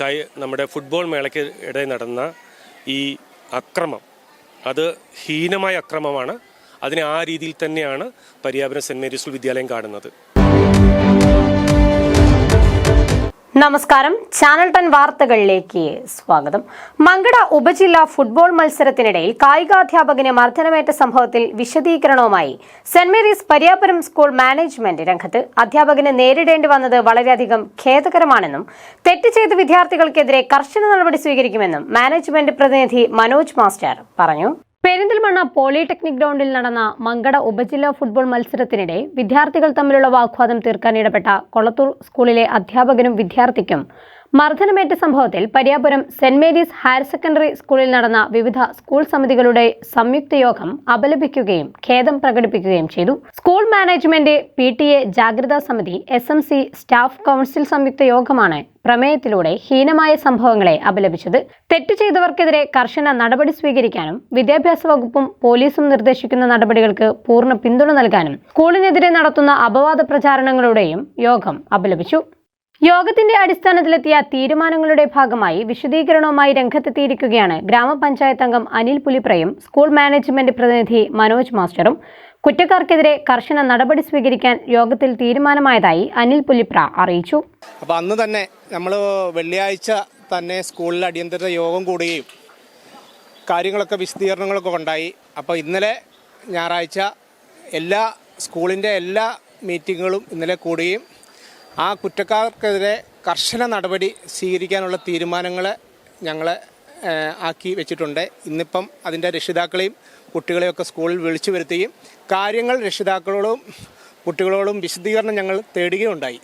കൈ നമ്മുടെ ഫുട്ബോൾ മേളയ്ക്ക് ഇടയിൽ നടന്ന ഈ അക്രമം. അത് ഹീനമായ അക്രമമാണ്. അതിനെ ആ രീതിയിൽ തന്നെയാണ് പരിയാപുരം സെന്റ് മേരീസ് വിദ്യാലയം കാണുന്നത്. നമസ്കാരം. ചാനൽ ടൺ വാർത്തകളിലേക്ക് സ്വാഗതം. മങ്കട ഉപജില്ലാ ഫുട്ബോൾ മത്സരത്തിനിടയിൽ കായികാധ്യാപകന് മർദ്ദനമേറ്റ സംഭവത്തിൽ വിശദീകരണവുമായി Saint Mary's Pariyapuram school management രംഗത്ത് അധ്യാപകന് നേരിടേണ്ടി വന്നത് വളരെയധികം ഖേദകരമാണെന്നും തെറ്റ് ചെയ്ത വിദ്യാർത്ഥികൾക്കെതിരെ കർശന നടപടി സ്വീകരിക്കുമെന്നും മാനേജ്മെന്റ് പ്രതിനിധി മനോജ് മാസ്റ്റർ പറഞ്ഞു. പെരിന്തൽമണ്ണ പോളിടെക്നിക് ഗ്രൗണ്ടിൽ നടന്ന മങ്കട ഉപജില്ലാ ഫുട്ബോൾ മത്സരത്തിനിടെ വിദ്യാർത്ഥികൾ തമ്മിലുള്ള വാഗ്വാദം തീർക്കാൻ ഇടപെട്ട കൊളത്തൂർ സ്കൂളിലെ അധ്യാപകനും വിദ്യാർത്ഥിക്കും മർദ്ദനമേറ്റ സംഭവത്തിൽ Pariyapuram Saint Mary's higher secondary സ്കൂളിൽ നടന്ന വിവിധ സ്കൂൾ സമിതികളുടെ സംയുക്ത യോഗം അപലപിക്കുകയും ഖേദം പ്രകടിപ്പിക്കുകയും ചെയ്തു. School management P T A ജാഗ്രതാ സമിതി S M C staff council സംയുക്ത യോഗമാണ് പ്രമേയത്തിലൂടെ ഹീനമായ സംഭവങ്ങളെ അപലപിച്ചത്. തെറ്റ് ചെയ്തവർക്കെതിരെ കർശന നടപടി സ്വീകരിക്കാനും വിദ്യാഭ്യാസ വകുപ്പും പോലീസും നിർദ്ദേശിക്കുന്ന നടപടികൾക്ക് പൂർണ പിന്തുണ നൽകാനും സ്കൂളിനെതിരെ നടത്തുന്ന അപവാദ പ്രചാരണങ്ങളുടെയും യോഗം അപലപിച്ചു. യോഗത്തിന്റെ അടിസ്ഥാനത്തിലെത്തിയ തീരുമാനങ്ങളുടെ ഭാഗമായി വിശദീകരണവുമായി രംഗത്തെത്തിയിരിക്കുകയാണ് ഗ്രാമപഞ്ചായത്ത് അംഗം അനിൽ പുലിപ്രയും സ്കൂൾ മാനേജ്മെന്റ് പ്രതിനിധി മനോജ് മാസ്റ്ററും. കുറ്റക്കാർക്കെതിരെ കർശന നടപടി സ്വീകരിക്കാൻ യോഗത്തിൽ തീരുമാനമായതായി അനിൽ പുലിപ്ര അറിയിച്ചു. അപ്പോൾ അന്ന് തന്നെ നമ്മൾ വെള്ളിയാഴ്ച തന്നെ സ്കൂളിൽ അടിയന്തര യോഗം കൂടുകയും കാര്യങ്ങളൊക്കെ വിശദീകരണങ്ങളൊക്കെ ഉണ്ടായി. അപ്പോൾ ഇന്നലെ ഞായറാഴ്ച എല്ലാ സ്കൂളിന്റെ എല്ലാ മീറ്റിങ്ങുകളും ഇന്നലെ കൂടുകയും ആ കുറ്റക്കാർക്കെതിരെ കർശന നടപടി സ്വീകരിക്കാനുള്ള തീരുമാനങ്ങൾ ഞങ്ങൾ ആക്കി വെച്ചിട്ടുണ്ട്. ഇന്നിപ്പം അതിന്റെ രക്ഷിതാക്കളെയും കുട്ടികളെയൊക്കെ സ്കൂളിൽ വിളിച്ചു വരുത്തുകയും കാര്യങ്ങൾ രക്ഷിതാക്കളോടും കുട്ടികളോടും വിശദീകരണം ഞങ്ങൾ തേടുകയുണ്ടായി.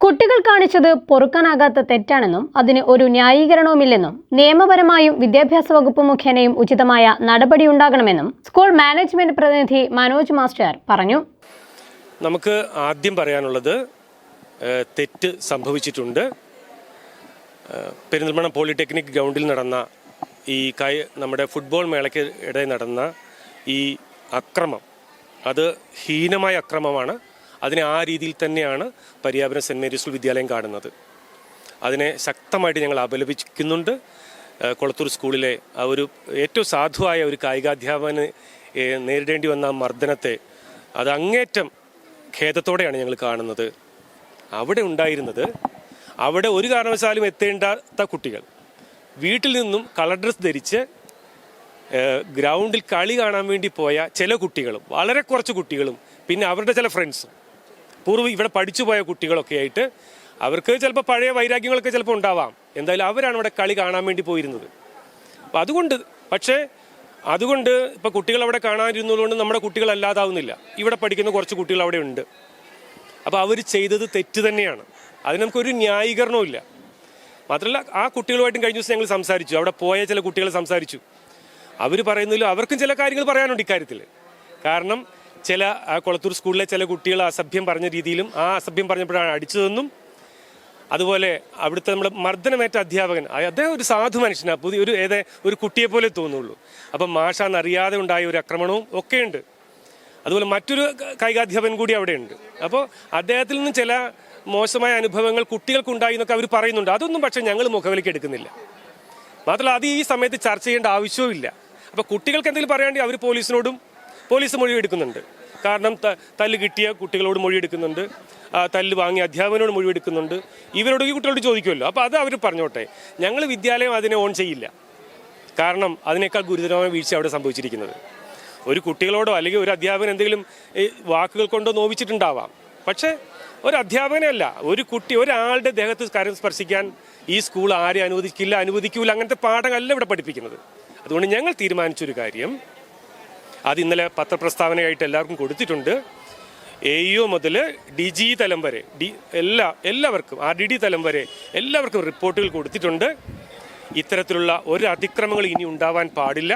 കുട്ടികൾ കാണിച്ചത് പൊറുക്കാനാകാത്ത തെറ്റാണെന്നും അതിന് ഒരു ന്യായീകരണവുമില്ലെന്നും നിയമപരമായും വിദ്യാഭ്യാസ വകുപ്പ് മുഖേനയും ഉചിതമായ നടപടി ഉണ്ടാകണമെന്നും സ്കൂൾ മാനേജ്മെന്റ് പ്രതിനിധി മനോജ് മാസ്റ്റർ പറഞ്ഞു. നമുക്ക് ആദ്യം പറയാനുള്ളത് തെറ്റ് സംഭവിച്ചിട്ടുണ്ട്. പെരിന്തൽമണ്ണ പോളിടെക്നിക് ഗ്രൗണ്ടിൽ നടന്ന ഈ കൈ നമ്മുടെ ഫുട്ബോൾ മേളയ്ക്ക് ഇടയിൽ നടന്ന ഈ അക്രമം അത് ഹീനമായ അക്രമമാണ്. അതിനെ ആ രീതിയിൽ തന്നെയാണ് പര്യാപന സെന്റ് മേരീസ് വിദ്യാലയം കാണുന്നത്. അതിനെ ശക്തമായിട്ട് ഞങ്ങൾ അപലപിക്കുന്നുണ്ട് കൊളത്തൂർ സ്കൂളിലെ ആ ഒരു ഏറ്റവും സാധുവായ ഒരു കായികാധ്യാപകന് നേരിടേണ്ടി വന്ന മർദ്ദനത്തെ അത് അങ്ങേറ്റം ഖേദത്തോടെയാണ് ഞങ്ങൾ കാണുന്നത്. അവിടെ ഉണ്ടായിരുന്നത് അവിടെ ഒരു കാരണവശാലും എത്തേണ്ടാത്ത കുട്ടികൾ. വീട്ടിൽ നിന്നും കളർ ഡ്രസ് ധരിച്ച് ഗ്രൗണ്ടിൽ കളി കാണാൻ വേണ്ടി പോയ ചില കുട്ടികളും വളരെ കുറച്ച് കുട്ടികളും പിന്നെ അവരുടെ ചില ഫ്രണ്ട്സും പൂർവം ഇവിടെ പഠിച്ചു പോയ കുട്ടികളൊക്കെ ആയിട്ട് അവർക്ക് ചിലപ്പോൾ പഴയ വൈരാഗ്യങ്ങളൊക്കെ ചിലപ്പോൾ ഉണ്ടാവാം. എന്തായാലും അവരാണ് ഇവിടെ കളി കാണാൻ വേണ്ടി പോയിരുന്നത്. അപ്പം അതുകൊണ്ട് പക്ഷേ അതുകൊണ്ട് ഇപ്പോൾ കുട്ടികൾ അവിടെ കാണാനിരുന്നതുകൊണ്ട് നമ്മുടെ കുട്ടികൾ അല്ലാതാവുന്നില്ല ഇവിടെ പഠിക്കുന്ന കുറച്ച് കുട്ടികൾ അവിടെ ഉണ്ട്. അപ്പോൾ അവർ ചെയ്തത് തെറ്റ് തന്നെയാണ്. അതിന് നമുക്കൊരു ന്യായീകരണവും ഇല്ല. മാത്രമല്ല ആ കുട്ടികളുമായിട്ടും കഴിഞ്ഞ ദിവസം ഞങ്ങൾ സംസാരിച്ചു. അവിടെ പോയ ചില കുട്ടികൾ സംസാരിച്ചു. അവർ പറയുന്നതിൽ അവർക്കും ചില കാര്യങ്ങൾ പറയാനുണ്ട് ഇക്കാര്യത്തിൽ കാരണം ചില കൊളത്തൂർ സ്കൂളിലെ ചില കുട്ടികൾ അസഭ്യം പറഞ്ഞ രീതിയിലും ആ അസഭ്യം പറഞ്ഞപ്പോഴാണ് അടിച്ചതെന്നും അതുപോലെ അവിടുത്തെ നമ്മുടെ മർദ്ദനമേറ്റ അധ്യാപകൻ അദ്ദേഹം ഒരു സാധു മനുഷ്യനാണ് പുതിയ ഒരു ഏതെ ഒരു കുട്ടിയെ പോലെ തോന്നുള്ളൂ. അപ്പം മാഷാന്ന് അറിയാതെ ഉണ്ടായ ഒരു ആക്രമണവും ഒക്കെയുണ്ട്. അതുപോലെ മറ്റൊരു കായികാധ്യാപകൻ കൂടി അവിടെയുണ്ട്. അപ്പോൾ അദ്ദേഹത്തിൽ നിന്നും ചില മോശമായ അനുഭവങ്ങൾ കുട്ടികൾക്കുണ്ടായി എന്നൊക്കെ അവർ പറയുന്നുണ്ട്. അതൊന്നും പക്ഷേ ഞങ്ങൾ മുഖവിലേക്ക് എടുക്കുന്നില്ല. മാത്രമല്ല അത് ഈ സമയത്ത് ചർച്ച ചെയ്യേണ്ട ആവശ്യവും ഇല്ല. അപ്പോൾ കുട്ടികൾക്ക് എന്തെങ്കിലും പറയാണ്ടി അവർ പോലീസിനോടും പോലീസ് മൊഴി എടുക്കുന്നുണ്ട്. കാരണം തല്ല് കിട്ടിയ കുട്ടികളോട് മൊഴി എടുക്കുന്നുണ്ട്. തല്ല് വാങ്ങിയ അധ്യാപകനോട് മൊഴി എടുക്കുന്നുണ്ട്. ഇവരോട് ഈ കുട്ടികളോട് ചോദിക്കുമല്ലോ. അപ്പോൾ അത് അവർ പറഞ്ഞോട്ടെ. ഞങ്ങൾ വിദ്യാലയം അതിനെ ഓൺ ചെയ്യില്ല. കാരണം അതിനേക്കാൾ ഗുരുതരമായ വീഴ്ച അവിടെ സംഭവിച്ചിരിക്കുന്നത്. ഒരു കുട്ടികളോടോ അല്ലെങ്കിൽ ഒരു അധ്യാപകൻ എന്തെങ്കിലും വാക്കുകൾ കൊണ്ടോ നോവിച്ചിട്ടുണ്ടാവാം. പക്ഷേ ഒരു അധ്യാപകനല്ല. ഒരു കുട്ടി ഒരാളുടെ ദേഹത്ത് കരം സ്പർശിക്കാൻ ഈ സ്കൂൾ ആരെയും അനുവദിക്കില്ല അനുവദിക്കൂല അങ്ങനത്തെ പാഠമല്ല ഇവിടെ പഠിപ്പിക്കുന്നത്. അതുകൊണ്ട് ഞങ്ങൾ തീരുമാനിച്ചൊരു കാര്യം അത് ഇന്നലെ പത്രപ്രസ്താവനയായിട്ട് എല്ലാവർക്കും കൊടുത്തിട്ടുണ്ട്. എ ഇഒ മുതൽ ഡി ജി തലം വരെ ഡി എല്ലാ എല്ലാവർക്കും ആർ ഡി ഡി തലം വരെ എല്ലാവർക്കും റിപ്പോർട്ടുകൾ കൊടുത്തിട്ടുണ്ട്. ഇത്തരത്തിലുള്ള ഒരു അതിക്രമങ്ങൾ ഇനി ഉണ്ടാവാൻ പാടില്ല.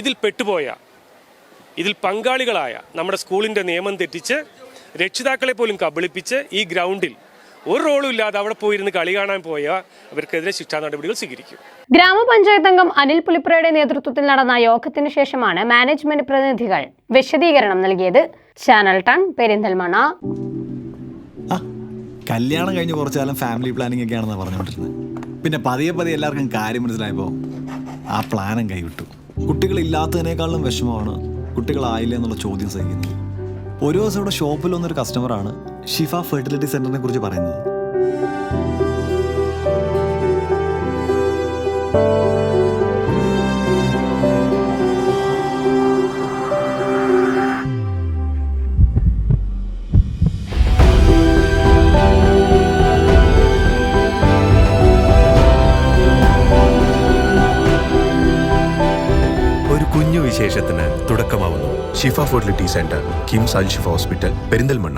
ഇതിൽ പെട്ടുപോയ ഇതിൽ പങ്കാളികളായ നമ്മുടെ സ്കൂളിന്റെ നിയമം തെറ്റിച്ച് രക്ഷിതാക്കളെ പോലും കബളിപ്പിച്ച് ഈ ഗ്രൗണ്ടിൽ ഒരു റോളും ഇല്ലാതെ അവിടെ പോയിരുന്ന് കളി കാണാൻ പോയ അവർക്കെതിരെ ശിക്ഷാ നടപടികൾ സ്വീകരിക്കും. ഗ്രാമപഞ്ചായത്ത് അംഗം അനിൽ പുലിപ്രയുടെ നേതൃത്വത്തിൽ നടന്ന യോഗത്തിന് ശേഷമാണ് മാനേജ്മെന്റ് പ്രതിനിധികൾ വിശദീകരണം നൽകിയത്. ചാനൽ ടൺ പെരിന്തൽമണ കല്യാണം കഴിഞ്ഞ് കുറച്ചു കാലം ഫാമിലി പ്ലാനിംഗ് ഒക്കെ ആണെന്ന് പറഞ്ഞുകൊണ്ടിരുന്നത് പിന്നെ പതിയെ പതിയെ എല്ലാവർക്കും കാര്യം മനസ്സിലായപ്പോൾ ആ പ്ലാനും കൈവിട്ടു. കുട്ടികളില്ലാത്തതിനേക്കാളും വിഷമമാണ് കുട്ടികളായില്ല എന്നുള്ള ചോദ്യം സഹിക്കുന്നത് ഒരു ദിവസം ഇവിടെ ഷോപ്പിൽ വന്നൊരു കസ്റ്റമറാണ് ഷിഫ ഫെർട്ടിലിറ്റി സെന്ററിനെ കുറിച്ച് പറയുന്നത്. Shifa fertility centre KIMS Al Shifa hospital Perinthalmanna.